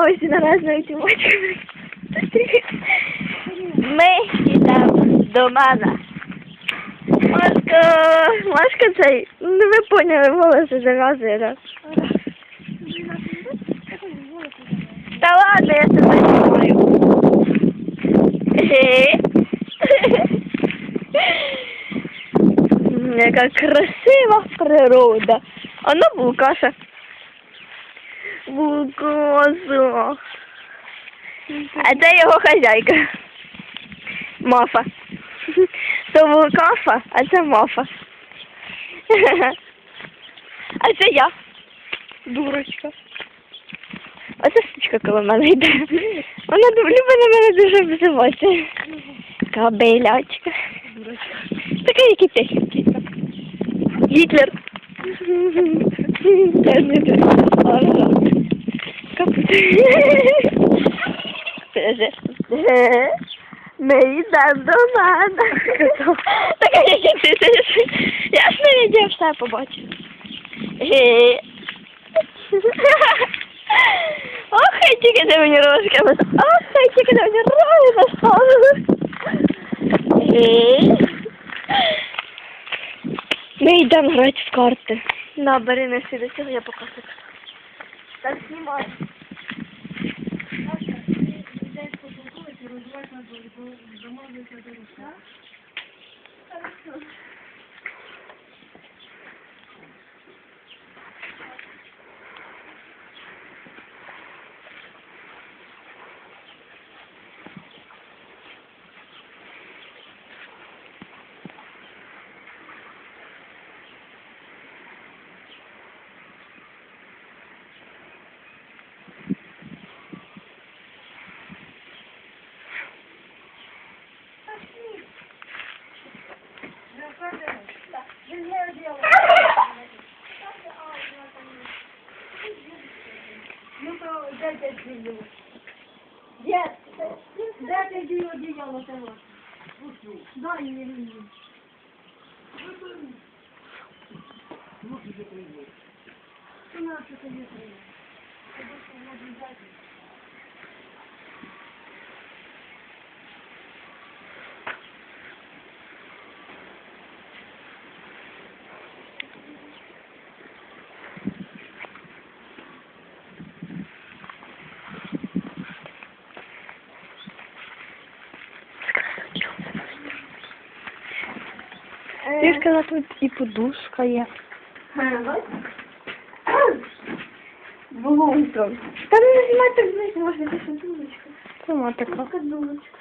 ось на нас на цю Ми до мене. Машка, Машка цей, ну ви поняли, волоси так? Та ладно, я тебе знімаю. Яка красива природа. А ну Букаша. Букаса. А це його хазяйка. Мафа. То Букафа, а це мафа. А це я. Дурочка. А це сучка коло мене йде. Вона любить на мене дуже взивати. Кабелячка. Така, як і ти. Гітлер. Я не знаю. Ага. Капут. Подожди. Ми йдемо до мене. Ти. Я ж не відео все побачив. Ох, хай тільки не мені рожки Ох, хай тільки не мені рожки поставили. Ми йдемо грати в карти. На, бери неси до цього, я покажу. Так знімай. Ну то де те діло? Дід, де те діло діяло того? Дай мені. Ну, на що тобі треба? Тобі що можна Ти сказала, тут і подушка є. Та не знімай так близько, можна ти що дулочка. Сама така. Дулочка.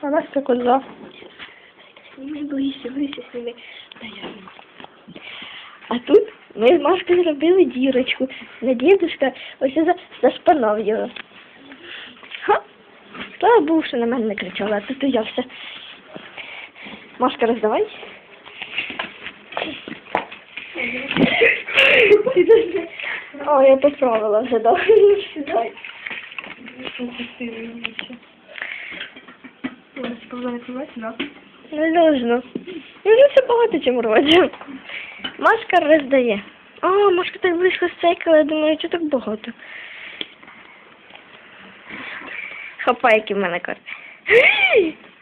А нас це коза. Не боїшся, боїшся сніми. Дай я. А тут ми з Машкою зробили дірочку. На дідушка ось за, зашпанав його. Ха! Слава Богу, що на мене не кричала, а тут я все. Машка, роздавай. О, я поправила вже. Сідай. Не нужно. Ну, все багато чим робить. Машка роздає. А, Машка так близько стекала, я думаю, що так багато. Хапай, які в мене карти.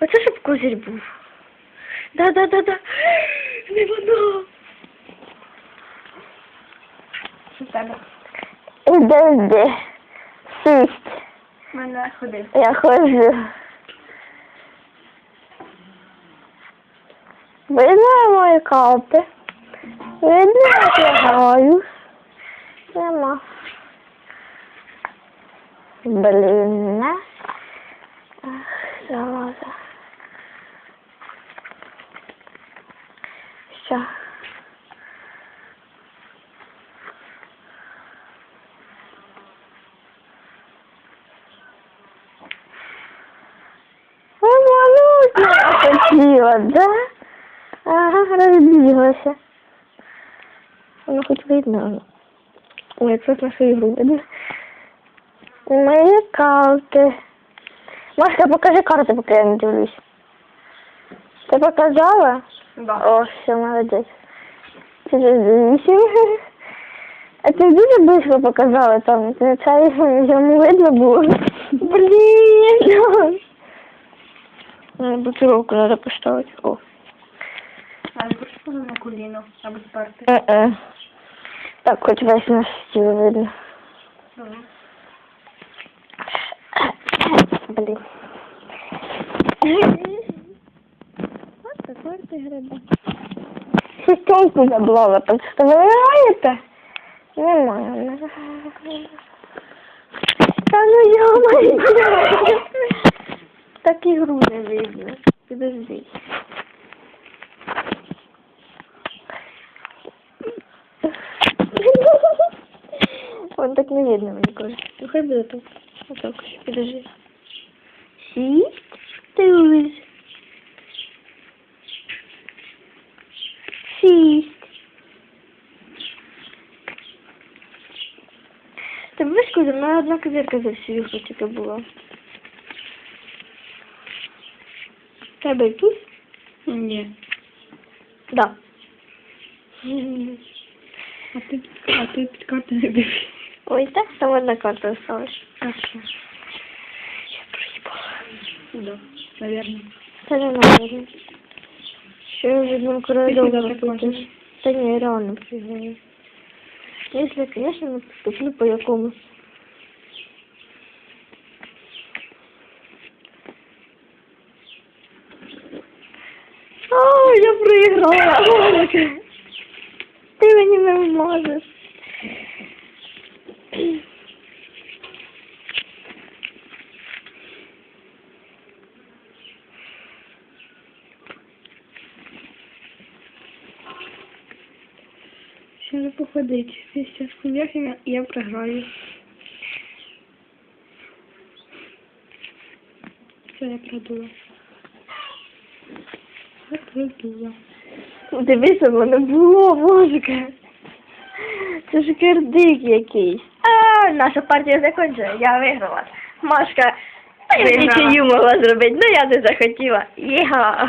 Оце щоб козир був. Да-да-да-да. Не воно. В тебе? Іде. Сість. Мене ходив. Я ходжу. Видно мої карти? Видно, як я граю? Нема. Блін, не. Ах, зараза. Що? Да? Ага, розбіглася. Воно хоч видно. Ой, якраз на свої груди. да? Мої карти. Машка, покажи карти, поки я не дивлюсь. Ти показала? Да. О, все, молодець. Через вісім. А ти дуже близько показала там, це це йому видно було. Блін. Бутиловку треба поставити. О. А не хочеш на коліно, або сперти? Е-е. Так, хоч весь наш стіл видно. Добре. Блін. От такой ти гриба. Шестенку забрала, представляєте? Немає. Та ну йо Так ігру не видно. Підожди. Вон так не видно, мені кажется. Ну хай буде так. Отак, підожди. Сість? Дивись. Сість. Ти бачиш, куди? У мене одна козирка за всю ігру тільки була. Тебе тут? Ні. Да. А ти, а ти під карту не. Ой, так, там одна карта осталась. А що? Я проїбала. Да, наверное. Та не надо. Що я в одному коридорі завтра? Та ні, я реально конечно, не поступлю по якомусь. О, я проіграла. Ти мені не можеш. Ще не походить. Хуяк, і я програю. Все, я продула. Продула. Дивися, в мене було музика. Це ж кирдик якийсь. А, наша партія закінчена, я виграла. Машка, я нічию могла зробити, ну я не захотіла. Єга.